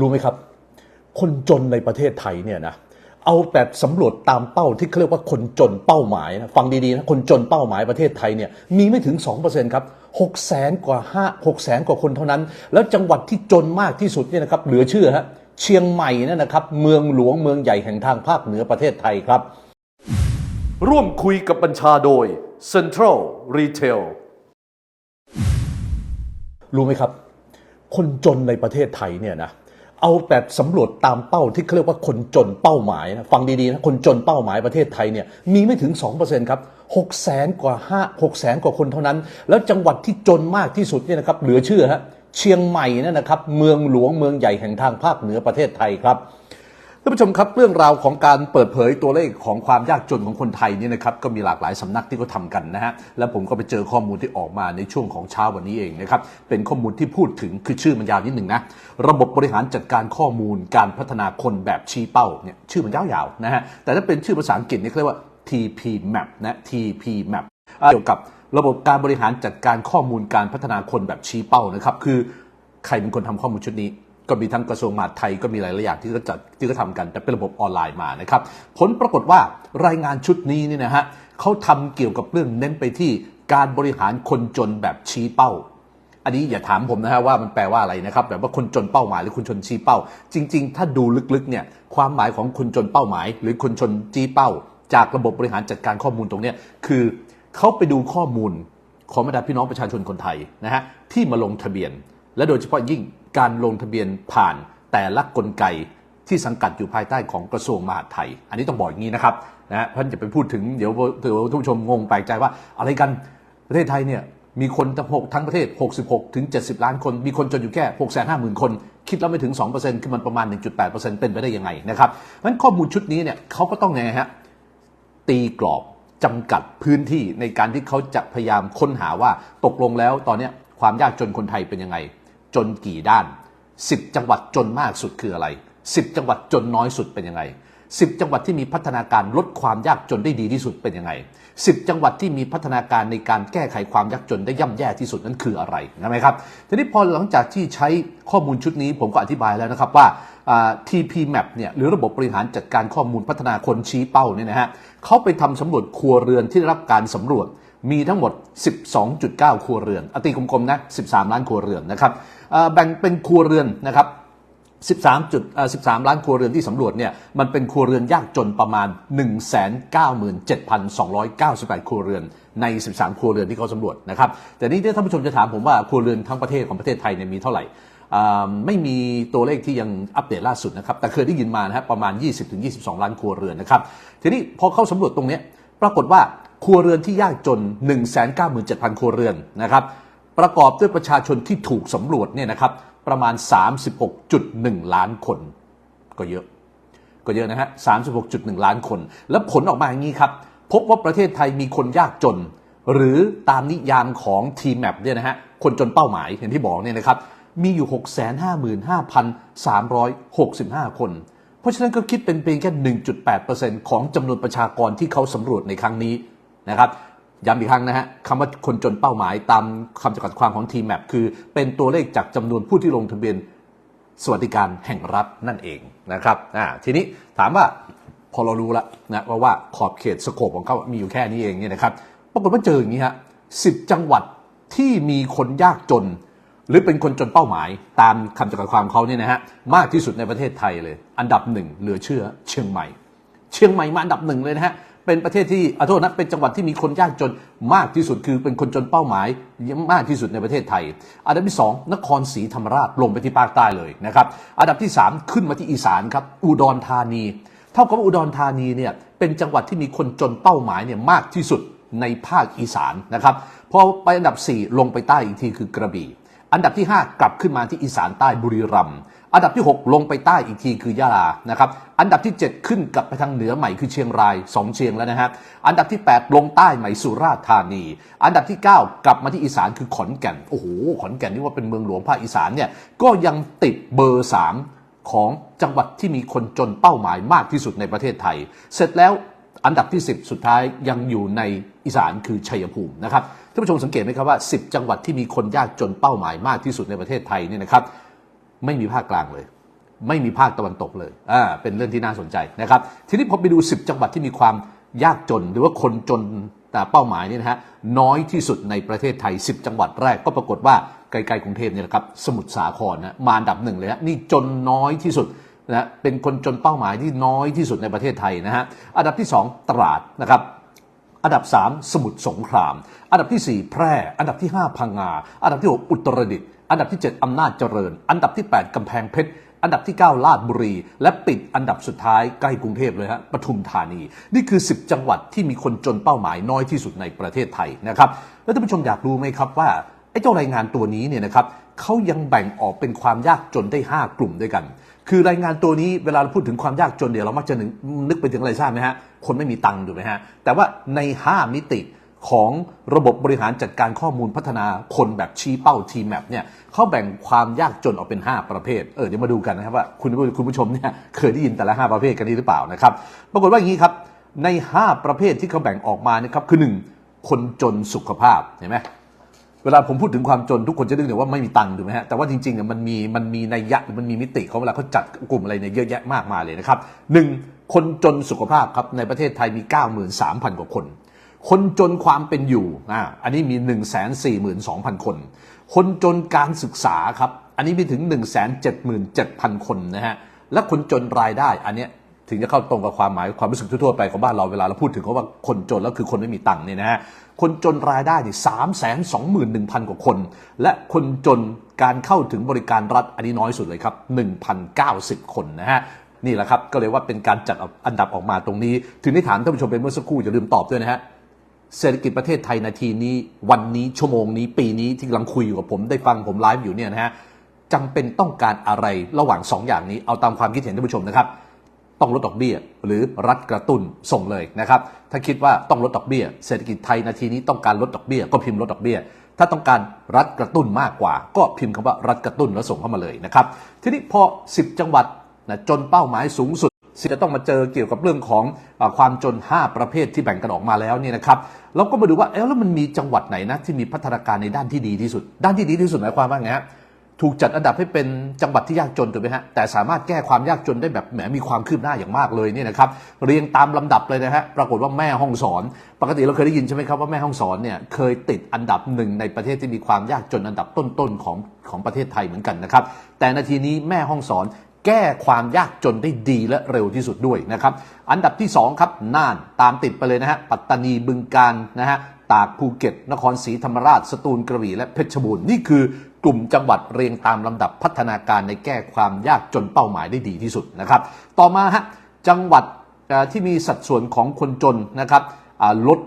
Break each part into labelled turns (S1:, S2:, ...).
S1: รู้ไหมครับ คนจนในประเทศไทยเนี่ยนะเอาแบบสำรวจตามเป้าที่เขาเรียกว่าคนจนเป้าหมายนะฟังดีๆนะคนจนเป้าหมายประเทศไทยเนี่ยมีไม่ถึง 2%ครับ6แสนกว่า5 6แสนกว่าคนเท่านั้น แล้วจังหวัดที่จนมากที่สุดเนี่ยนะครับเหลือเชื่อฮะเชียงใหม่นั่นนะครับเมืองหลวงเมืองใหญ่แห่งทางภาคเหนือประเทศไทยครับ
S2: ร่วมคุยกับบัญชาโดย Central Retail
S1: รู้ไหมครับ คนจนในประเทศไทยเนี่ยนะ เอาแบบสำรวจตามเป้าที่เขาเรียกว่าคนจนเป้าหมายนะฟังดีๆนะคนจนเป้าหมายประเทศไทยเนี่ยมีไม่ถึง 2%ครับ6แสนกว่า5 6แสนกว่าคนเท่านั้น แล้วจังหวัดที่จนมากที่สุดเนี่ยนะครับเหลือเชื่อฮะเชียงใหม่นั่นนะครับเมืองหลวงเมืองใหญ่แห่งทางภาคเหนือประเทศไทยครับ ท่านผู้ชมครับเรื่องราวของการเปิดเผยตัวเลขของความยากจนของคนไทยนี่นะครับก็มีหลากหลายสำนักที่เขาทำกันนะฮะแล้วผมก็ไปเจอข้อมูลที่ออกมาในช่วงของเช้าวันนี้เองนะครับเป็นข้อมูลที่พูดถึงคือชื่อมันยาวนิดหนึ่งนะระบบบริหารจัดการข้อมูลการพัฒนาคนแบบชี้เป้าเนี่ยชื่อมันยาวๆนะฮะแต่ถ้าเป็นชื่อภาษาอังกฤษนี่เขาเรียกว่า TP Map นะ TP Map เกี่ยวกับระบบการบริหารจัดการข้อมูลการพัฒนาคนแบบชี้เป้านะครับคือใครเป็นคนทำข้อมูลชุดนี้ ก็มีทั้งกระทรวงมหาดไทยก็มีหลายๆอย่างที่เขาจัดที่เขาทำกันแต่เป็นระบบออนไลน์มานะครับ ผลปรากฏว่ารายงานชุดนี้นี่นะฮะเขาทำเกี่ยวกับเรื่องเน้นไปที่การบริหารคนจนแบบชี้เป้า อันนี้อย่าถามผมนะฮะว่ามันแปลว่าอะไรนะครับแบบว่าคนจนเป้าหมายหรือคนจนชี้เป้า จริง ๆ ถ้าดูลึกๆเนี่ยความหมายของคนจนเป้าหมาย หรือคนจนชี้เป้า จากระบบบริหารจัดการข้อมูลตรงนี้คือเขาไปดูข้อมูลของบรรดาพี่น้องประชาชนคนไทยนะฮะที่มาลงทะเบียน และโดยเฉพาะยิ่ง การลงทะเบียนผ่านแต่ละกลไกที่สังกัดอยู่ภายใต้ของกระทรวงมหาดไทย อันนี้ต้องบอกอย่างนี้นะครับนะฮะพันจะไปพูดถึงเดี๋ยวเดี๋ยวท่านผู้ชมงงแปลกใจว่า อะไรกันประเทศไทยเนี่ยมีคนทั้งหกทั้งประเทศ 66 ถึง 70 ล้านคน มีคนจนอยู่แค่ 6 5 0 0 0 0 คน คิดแล้วไม่ถึง 2%คือมันประมาณ 1.8%เป็นไปได้ยังไงนะครับเพราะฉะนั้นข้อมูลชุดนี้เนี่ยเขาก็ต้องไงฮะตีกรอบจำกัดพื้นที่ในการที่เขาจะพยายามค้นหาว่าตกลงแล้วตอนนี้ความยากจนคนไทยเป็นยังไง จนกี่ด้าน 10 จังหวัดจนมากสุดคืออะไร 10 จังหวัดจนน้อยสุดเป็นยังไง 10 จังหวัดที่มีพัฒนาการลดความยากจนได้ดีที่สุดเป็นยังไง 10 จังหวัดที่มีพัฒนาการในการแก้ไขความยากจนได้ย่ำแย่ที่สุดนั้นคืออะไรนะครับ ทีนี้พอหลังจากที่ใช้ข้อมูลชุดนี้ผมก็อธิบายแล้วนะครับว่า TP Map เนี่ยหรือระบบบริหารจัดการข้อมูลพัฒนาคนชี้เป้าเนี่ยนะฮะเขาไปทำสำรวจครัวเรือนที่ได้รับการสำรวจมีทั้งหมด 12.9 ครัวเรือน อตีกลมๆนะ 13 ล้านครัวเรือนนะครับ แบ่งเป็นครัวเรือนนะครับ13จุด13 ล้านครัวเรือนที่สำรวจเนี่ยมันเป็นครัวเรือนยากจนประมาณ 197,298 ครัวเรือนใน 13 ครัวเรือนที่เขาสำรวจนะครับ แต่นี่ถ้าท่านผู้ชมจะถามผมว่าครัวเรือนทั้งประเทศของประเทศไทยเนี่ยมีเท่าไหร่ไม่มีตัวเลขที่ยังอัปเดตล่าสุดนะครับ แต่เคยได้ยินมานะครับประมาณ 20-22 ล้านครัวเรือนนะครับ ทีนี้พอเข้าสำรวจตรงนี้ปรากฏว่าครัวเรือนที่ยากจน 197,000 ครัวเรือนนะครับ ประกอบด้วยประชาชนที่ถูกสำรวจเนี่ยนะครับประมาณ 36.1 ล้านคน ก็เยอะ ก็เยอะนะฮะ 36.1 ล้านคน แล้วผลออกมาอย่างนี้ครับ พบว่าประเทศไทยมีคนยากจน หรือตามนิยามของ T-MAP เนี่ยนะฮะ คนจนเป้าหมายอย่างที่บอกเนี่ยนะครับ มีอยู่ 655,365 คน เพราะฉะนั้นก็คิดเป็นเพียงแค่ 1.8%ของจำนวนประชากรที่เขาสำรวจในครั้งนี้นะครับ ย้ำอีกครั้งนะฮะคำว่าคนจนเป้าหมายตามคำจำกัดความของ T-MAP คือ เป็นตัวเลขจากจำนวนผู้ที่ลงทะเบียนสวัสดิการแห่งรัฐนั่นเองนะครับอ่าทีนี้ถามว่าพอเรารู้แล้วนะว่าว่าขอบเขตสโคปของเขามีอยู่แค่นี้เองเนี่ยนะครับปรากฏว่าเจออย่างนี้ฮะสิบจังหวัดที่มีคนยากจน หรือเป็นคนจนเป้าหมาย ตามคำจำกัดความเขาเนี่ยนะฮะมากที่สุดในประเทศไทยเลย อันดับหนึ่งเหลือเชื่อเชียงใหม่ เชียงใหม่มาอันดับหนึ่งเลยนะฮะ เป็นประเทศที่อโทษนะเป็นจังหวัดที่มีคนยากจนมากที่สุดคือเป็นคนจนเป้าหมายมากที่สุดในประเทศไทย อันดับที่สองนครศรีธรรมราชลงไปที่ภาคใต้เลยนะครับอันดับที่สามขึ้นมาที่อีสานครับอุดรธานี เท่ากับว่าอุดรธานีเนี่ยเป็นจังหวัดที่มีคนจนเป้าหมายเนี่ยมากที่สุดในภาคอีสานนะครับพอไปอันดับ 4 ลงไปใต้อีกทีคือกระบี่อันดับที่ 5 กลับขึ้นมาที่อีสานใต้บุรีรัมย์ อันดับที่ 6 ลงไปใต้อีกทีคือยะลานะครับอันดับที่ 7 ขึ้นกลับไปทางเหนือใหม่คือเชียงราย 2 เชียงแล้วนะฮะอันดับที่ 8 ลงใต้ใหม่สุราษฎร์ธานี อันดับที่ 9 กลับมาที่อีสานคือขอนแก่นโอ้โหขอนแก่นนี่ว่าเป็นเมืองหลวงภาคอีสานเนี่ยก็ยังติดเบอร์ 3 ของจังหวัดที่มีคนจนเป้าหมายมากที่สุดในประเทศไทย เสร็จแล้วอันดับที่ 10 สุดท้ายยังอยู่ในอีสานคือชัยภูมินะครับท่านผู้ชมสังเกตไหมครับว่า 10 จังหวัดที่มีคนยากจนเป้าหมายมากที่สุดในประเทศไทยเนี่ยนะครับ ไม่มีภาคกลางเลย ไม่มีภาคตะวันตกเลยอ่าเป็นเรื่องที่น่าสนใจนะครับ ทีนี้พอไปดู 10 จังหวัดที่มีความยากจนหรือว่าคนจนแต่เป้าหมายนี่นะฮะน้อยที่สุดในประเทศไทย 10 จังหวัดแรกก็ปรากฏว่าใกล้ๆกรุงเทพเนี่ยนะครับสมุทรสาครนะมาอันดับหนึ่งเลยฮะนี่จนน้อยที่สุดนะเป็นคนจนเป้าหมายที่น้อยที่สุดในประเทศไทยนะฮะอันดับที่ 2 ตราดนะครับ อันดับ 3 สมุทรสงคราม อันดับทีสี่ 4 แพร่ อันดับที่ 5 พังงา อันดับที่ 6 อุตรดิตถ์อันดับที่ 7 อำนาจเจริญ อันดับที่ 8 กำแพงเพชรอันดับที่ 9 ลาดบุรี และปิดอันดับสุดท้ายใกล้กรุงเทพเลยฮะปทุมธานี นี่คือ 10 จังหวัดที่มีคนจนเป้าหมายน้อยที่สุดในประเทศไทยนะครับแล้วท่านผู้ชมอยากรู้ไหมครับว่าไอ้เจ้ารายงานตัวนี้เนี่ยนะครับเขายังแบ่งออกเป็นความยากจนได้ 5 กลุ่มด้วยกัน คือรายงานตัวนี้เวลาเราพูดถึงความยากจนเดี๋ยวเรามักจะนึกนึกไปถึงอะไรทราบไหมฮะ คนไม่มีตังค์ถูกไหมฮะ แต่ว่าใน 5 มิติของระบบบริหารจัดการข้อมูลพัฒนาคนแบบชี้เป้าทีแมปเนี่ยเขาแบ่งความยากจนออกเป็น 5 ประเภท เออเดี๋ยวมาดูกันนะครับว่าคุณคุณผู้ชมเนี่ยเคยได้ยินแต่ละ 5 ประเภทกันนี้หรือเปล่านะครับ ปรากฏว่าอย่างนี้ครับ ใน 5 ประเภทที่เขาแบ่งออกมานะครับคือ 1 คนจนสุขภาพเห็นไหม เวลาผมพูดถึงความจนทุกคนจะนึกถึงว่าไม่มีตังค์ถูกไหมฮะแต่ว่าจริงๆเนี่ยมันมีมันมีนัยยะมันมีมิติของเวลาเขาจัดกลุ่มอะไรเนี่ยเยอะแยะมากมายเลยนะครับหนึ่งคนจนสุขภาพครับในประเทศไทยมี 93,000 กว่าคน คนจนความเป็นอยู่อ่าอันนี้มี 142,000 คน คนจนการศึกษาครับอันนี้มีถึง 177,000 คนนะฮะและคนจนรายได้อันเนี้ย ถึงจะเข้าตรงกับความหมายความรู้สึกทั่วๆไปของบ้านเราเวลาเราพูดถึงเขาว่าคนจนแล้วคือคนไม่มีตังค์เนี่ยนะฮะคนจนรายได้นี่สามแสนสองหมื่นหนึ่งพันกว่าคน และคนจนการเข้าถึงบริการรัฐอันนี้น้อยสุดเลยครับหนึ่งพันเก้าสิบคนนะฮะนี่แหละครับก็เลยว่าเป็นการจัดอันดับออกมาตรงนี้ ถึงได้ถามท่านผู้ชมเป็นเมื่อสักครู่อย่าลืมตอบด้วยนะฮะเศรษฐกิจประเทศไทยนาทีนี้วันนี้ชั่วโมงนี้ปีนี้ที่กำลังคุยอยู่กับผมได้ฟังผมไลฟ์อยู่เนี่ยนะฮะจำเป็นต้องการอะไรระหว่าง 2อย่างนี้เอาตามความคิดเห็นท่านผู้ชมนะครับ ต้องลดดอกเบี้ย หรือรัฐกระตุ้นส่งเลยนะครับ ถ้าคิดว่าต้องลดดอกเบี้ย เศรษฐกิจไทยนาทีนี้ต้องการลดดอกเบี้ย ก็พิมพ์ลดดอกเบี้ย ถ้าต้องการรัฐกระตุ้นมากกว่า ก็พิมพ์คำว่ารัฐกระตุ้นแล้วส่งเข้ามาเลยนะครับ ทีนี้พอ 10 จังหวัดนะจนเป้าหมายสูงสุดจะต้องมาเจอเกี่ยวกับเรื่องของอความจน 5 ประเภทที่แบ่งกันออกมาแล้วเนี่ยนะครับเราก็มาดูว่าเอ๊ะแล้วมันมีจังหวัดไหนนะที่มีพัฒนาการในด้านที่ดีที่สุด ด้านที่ดีที่สุดหมายความว่าไงฮะ ถูกจัดอันดับให้เป็นจังหวัดที่ยากจนถูกไหมฮะแต่สามารถแก้ความยากจนได้แบบแหมมีความคืบหน้าอย่างมากเลยเนี่ยนะครับเรียงตามลำดับเลยนะฮะปรากฏว่าแม่ห้องสอน ปกติเราเคยได้ยินใช่ไหมครับว่าแม่ห้องสอนเนี่ยเคยติดอันดับหนึ่งในประเทศที่มีความยากจนอันดับต้นๆของของประเทศไทยเหมือนกันนะครับแต่นาทีนี้แม่ห้องสอนแก้ความยากจนได้ดีและเร็วที่สุดด้วยนะครับ อันดับที่ 2 ครับ น่านตามติดไปเลยนะฮะ ปัตตานีบึงการนะฮะ ตากภูเก็ต นครศรีธรรมราช สตูลกระบี่และเพชรบูรณ์ นี่คือ กลุ่มจังหวัดเรียงตามลำดับพัฒนาการในแก้ความยากจนเป้าหมายได้ดีที่สุดนะครับ ต่อมาฮะจังหวัดที่มีสัดส่วนของคนจนนะครับลด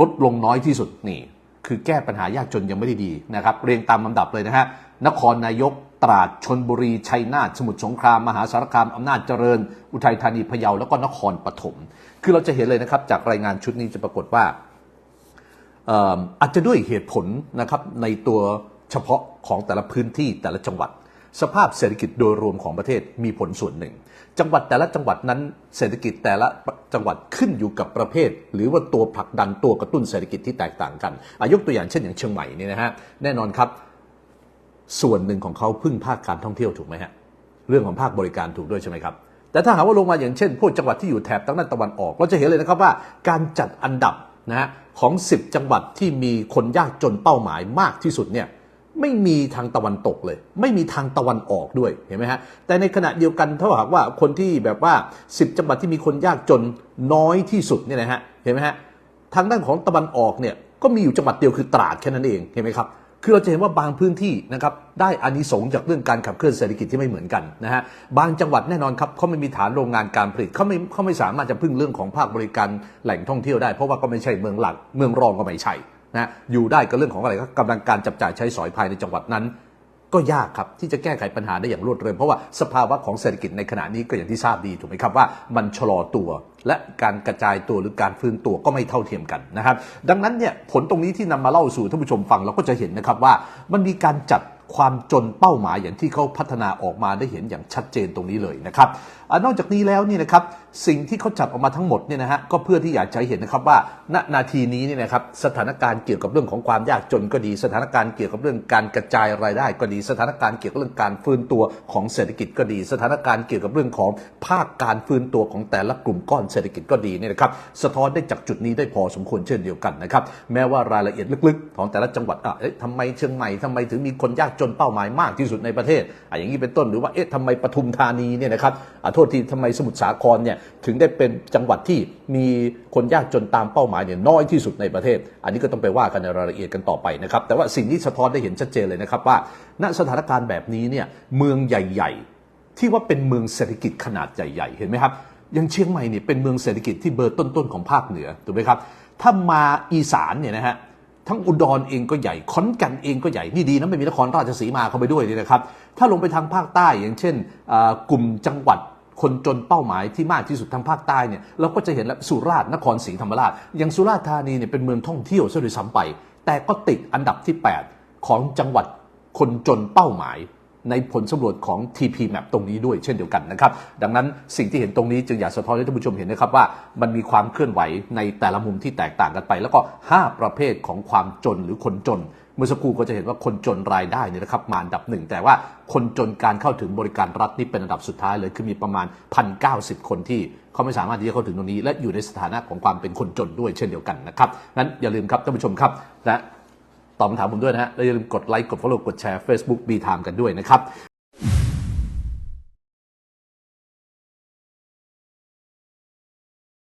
S1: ลดลงน้อยที่สุดนี่คือแก้ปัญหายากจนยังไม่ได้ดีนะครับ เรียงตามลำดับเลยนะฮะนครนายกตราดชนบุรี ชัยนาทสมุทรสงคราม มหาสารคามอำนาจเจริญ อุทัยธานีพะเยาแล้วก็นครปฐมคือเราจะเห็นเลยนะครับ จากรายงานชุดนี้จะปรากฏว่าอาจจะด้วยเหตุผลนะครับในตัว เฉพาะของแต่ละพื้นที่แต่ละจังหวัด สภาพเศรษฐกิจโดยรวมของประเทศมีผลส่วนหนึ่ง จังหวัดแต่ละจังหวัดนั้นเศรษฐกิจแต่ละจังหวัดขึ้นอยู่กับประเภท หรือว่าตัวผลักดันตัวกระตุ้นเศรษฐกิจที่แตกต่างกันอายกตัวอย่างเช่นอย่างเชียงใหม่นี่นะฮะแน่นอนครับ ส่วนหนึ่งของเขาพึ่งภาคการท่องเที่ยวถูกไหมฮะเรื่องของภาคบริการถูกด้วยใช่ไหมครับแต่ถ้าหากว่าลงมาอย่างเช่นพวกจังหวัดที่อยู่แถบทางด้านตะวันออก เราจะเห็นเลยนะครับว่าการจัดอันดับนะฮะของ 10 จังหวัดที่มีคนยากจนเป้าหมายมากที่สุดเนี่ย ไม่มีทางตะวันตกเลย ไม่มีทางตะวันออกด้วยเห็นไหมฮะแต่ในขณะเดียวกันถ้าหากว่าคนที่แบบว่า 10 จังหวัดที่มีคนยากจนน้อยที่สุดเนี่ยนะฮะเห็นไหมฮะทางด้านของตะวันออกเนี่ยก็มีอยู่จังหวัดเดียวคือตราดแค่นั้นเองเห็นไหมครับคือเราจะเห็นว่าบางพื้นที่นะครับได้อานิสงส์จากเรื่องการขับเคลื่อนเศรษฐกิจที่ไม่เหมือนกันนะฮะบางจังหวัดแน่นอนครับเขาไม่มีฐานโรงงานการผลิตเขาไม่เขาไม่สามารถจะพึ่งเรื่องของภาคบริการแหล่งท่องเที่ยวได้ เพราะว่าก็ไม่ใช่เมืองหลักเมืองรองก็ไม่ใช่ นะอยู่ได้ก็เรื่องของอะไรก็กำลังการจับจ่ายใช้สอยภายในจังหวัดนั้น ก็ยากครับที่จะแก้ไขปัญหาได้อย่างรวดเร็วเพราะว่าสภาวะของเศรษฐกิจในขณะนี้ก็อย่างที่ทราบดีถูกไหมครับว่ามันชะลอตัว และการกระจายตัวหรือการฟื้นตัวก็ไม่เท่าเทียมกันนะครับ ดังนั้นเนี่ยผลตรงนี้ที่นำมาเล่าสู่ท่านผู้ชมฟังเราก็จะเห็นนะครับว่ามันมีการจัด ความจนเป้าหมายอย่างที่เขาพัฒนาออกมาได้เห็นอย่างชัดเจนตรงนี้เลยนะครับอนอกจากนี้แล้วนี่นะครับสิ่งที่เขาจัดออกมาทั้งหมดเนี่ยนะฮะก็เพื่อที่อยากจะเห็นนะครับว่าณนาทีนี้เนี่ยนะครับสถานการณ์เกี่ยวกับเรื่องของความยากจนก็ดี สถานการณ์เกี่ยวกับเรื่องการกระจายรายได้ก็ดี สถานการณ์เกี่ยวกับเรื่องการฟื้นตัวของเศรษฐกิจก็ดี สถานการณ์เกี่ยวกับเรื่องของภาคการฟื้นตัวของแต่ละกลุ่มก้อนเศรษฐกิจก็ดีเนี่ยนะครับสะท้อนได้จากจุดนี้ได้พอสมควรเช่นเดียวกันนะครับแม้ว่ารายละเอียดลึกๆ ของแต่ละจังหวัดอะทำไมเชียงใหม่ทำไมถึงมีคนยากจนเป้าหมายมากที่สุดในประเทศอะอย่างนี้เป็นต้นหรือว่าเอ๊ะทำไมปทุมธานีเนี่ยนะครับอะโทษทีทำไมสมุทรสาครเนี่ยถึงได้เป็นจังหวัดที่มีคนยากจนตามเป้าหมายเนี่ยน้อยที่สุดในประเทศ อันนี้ก็ต้องไปว่ากันในรายละเอียดกันต่อไปนะครับแต่ว่าสิ่งที่สะท้อนได้เห็นชัดเจนเลยนะครับว่า ณสถานการณ์แบบนี้เนี่ยเมืองใหญ่ ๆ ที่ว่าเป็นเมืองเศรษฐกิจขนาดใหญ่ ๆ เห็นไหมครับย่างเชียงใหม่เนี่ยเป็นเมืองเศรษฐกิจที่เบอร์ต้นๆของภาคเหนือถูกไหมครับถ้ามาอีสานเนี่ยนะฮะ ทั้งอุดรเองก็ใหญ่ขอนแก่นเองก็ใหญ่นี่ดีนะไม่มีนครราชสีมาเข้าไปด้วยนี่นะครับ ถ้าลงไปทางภาคใต้อย่างเช่นกลุ่มจังหวัดคนจนเป้าหมายที่มากที่สุดทางภาคใต้เนี่ยเราก็จะเห็นแล้วสุราษฎร์นครศรีธรรมราชอย่างสุราษฎร์ธานีเนี่ยเป็นเมืองท่องเที่ยวซะด้วยซ้ำไป แต่ก็ติดอันดับที่ 8 ของจังหวัดคนจนเป้าหมาย ในผลสำรวจของ TP Map ตรงนี้ด้วยเช่นเดียวกันนะครับ ดังนั้นสิ่งที่เห็นตรงนี้จึงอยากสะท้อนให้ท่านผู้ชมเห็นนะครับว่ามันมีความเคลื่อนไหวในแต่ละมุมที่แตกต่างกันไป แล้วก็ 5 ประเภทของความจนหรือคนจนเมื่อสักครู่ก็จะเห็นว่าคนจนรายได้เนี่ยนะครับมาอันดับหนึ่งแต่ว่าคนจนการเข้าถึงบริการรัฐนี่เป็นอันดับสุดท้ายเลยคือมีประมาณ 1,090 คนที่เขาไม่สามารถที่จะเข้าถึงตรงนี้ และอยู่ในสถานะของความเป็นคนจนด้วยเช่นเดียวกันนะครับงั้นอย่าลืมครับท่านผู้ชมครับนะ ตอบคำถามผมด้วยนะฮะ และอย่าลืมกดไลค์ กด follow กดแชร์ Facebook B Time กันด้วยนะครับ